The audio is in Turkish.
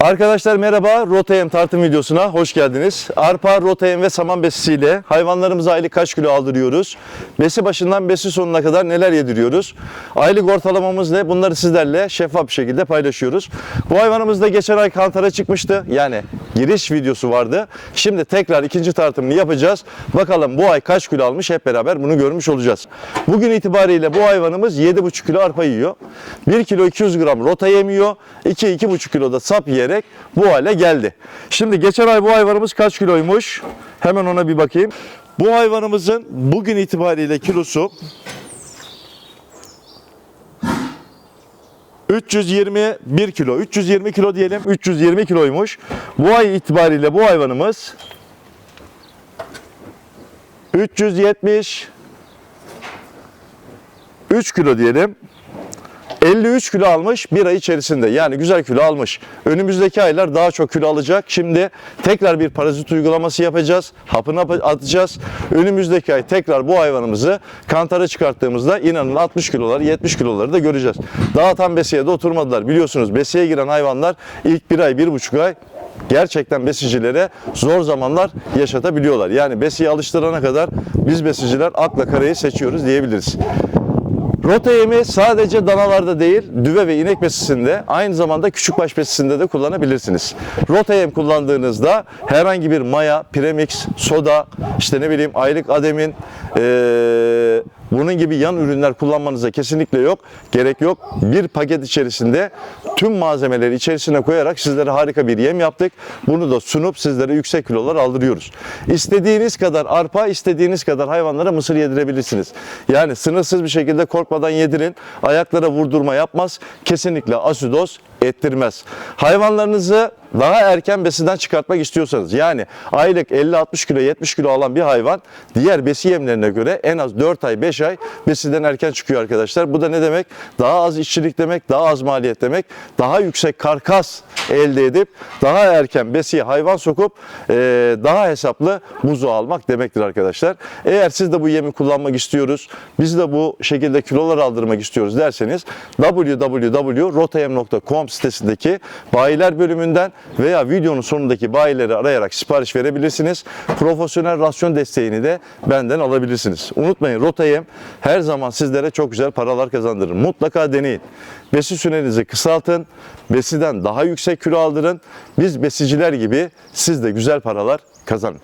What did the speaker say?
Arkadaşlar merhaba, Rotayem tartım videosuna hoş geldiniz. Arpa, rotayem ve saman besisiyle hayvanlarımıza aylık kaç kilo aldırıyoruz? Besi başından besi sonuna kadar neler yediriyoruz? Aylık ortalamamız ne? Bunları sizlerle şeffaf bir şekilde paylaşıyoruz. Bu hayvanımız da geçen ay kantara çıkmıştı. Yani giriş videosu vardı. Şimdi tekrar ikinci tartımını yapacağız. Bakalım bu ay kaç kilo almış hep beraber bunu görmüş olacağız. Bugün itibariyle bu hayvanımız 7,5 kilo arpa yiyor. 1 kilo 200 gram rota yemiyor. 2-2,5 kilo da sap yiyerek bu hale geldi. Şimdi geçen ay bu hayvanımız kaç kiloymuş? Hemen ona bir bakayım. Bu hayvanımızın bugün itibariyle kilosu 321 kilo. 320 kilo diyelim. 320 kiloymuş. Bu ay itibariyle bu hayvanımız 370 3 kilo diyelim. 53 kilo almış bir ay içerisinde. Yani güzel kilo almış. Önümüzdeki aylar daha çok kilo alacak. Şimdi tekrar bir parazit uygulaması yapacağız. Hapını ap- atacağız. Önümüzdeki ay tekrar bu hayvanımızı kantara çıkarttığımızda inanın 60 kiloları 70 kiloları da göreceğiz. Daha tam besiye de oturmadılar. Biliyorsunuz besiye giren hayvanlar ilk bir ay bir buçuk ay gerçekten besicilere zor zamanlar yaşatabiliyorlar. Yani besiye alıştırana kadar biz besiciler akla karayı seçiyoruz diyebiliriz. Rota yemi sadece danalarda değil, düve ve inek besisinde, aynı zamanda küçükbaş besisinde de kullanabilirsiniz. Rota yem kullandığınızda herhangi bir maya, premix, soda, işte ne bileyim aylık ademin, eee, bunun gibi yan ürünler kullanmanıza kesinlikle yok, gerek yok. Bir paket içerisinde tüm malzemeleri içerisine koyarak sizlere harika bir yem yaptık. Bunu da sunup sizlere yüksek kilolar aldırıyoruz. İstediğiniz kadar arpa, istediğiniz kadar hayvanlara mısır yedirebilirsiniz. Yani sınırsız bir şekilde korkmadan yedirin. Ayaklara vurdurma yapmaz. Kesinlikle asidoz ettirmez. Hayvanlarınızı daha erken besiden çıkartmak istiyorsanız yani aylık 50-60 kilo 70 kilo alan bir hayvan diğer besi yemlerine göre en az 4 ay 5 ay besiden erken çıkıyor arkadaşlar. Bu da ne demek? Daha az işçilik demek, daha az maliyet demek, daha yüksek karkas elde edip daha erken besiye hayvan sokup eee, daha hesaplı buzu almak demektir arkadaşlar. Eğer siz de bu yemi kullanmak istiyoruz, biz de bu şekilde kilolar aldırmak istiyoruz derseniz www.rotayem.com sitesindeki bayiler bölümünden veya videonun sonundaki bayileri arayarak sipariş verebilirsiniz. Profesyonel rasyon desteğini de benden alabilirsiniz. Unutmayın Rotayem her zaman sizlere çok güzel paralar kazandırır. Mutlaka deneyin. Besi sürenizi kısaltın. Besiden daha yüksek kilo aldırın. Biz besiciler gibi siz de güzel paralar kazanın.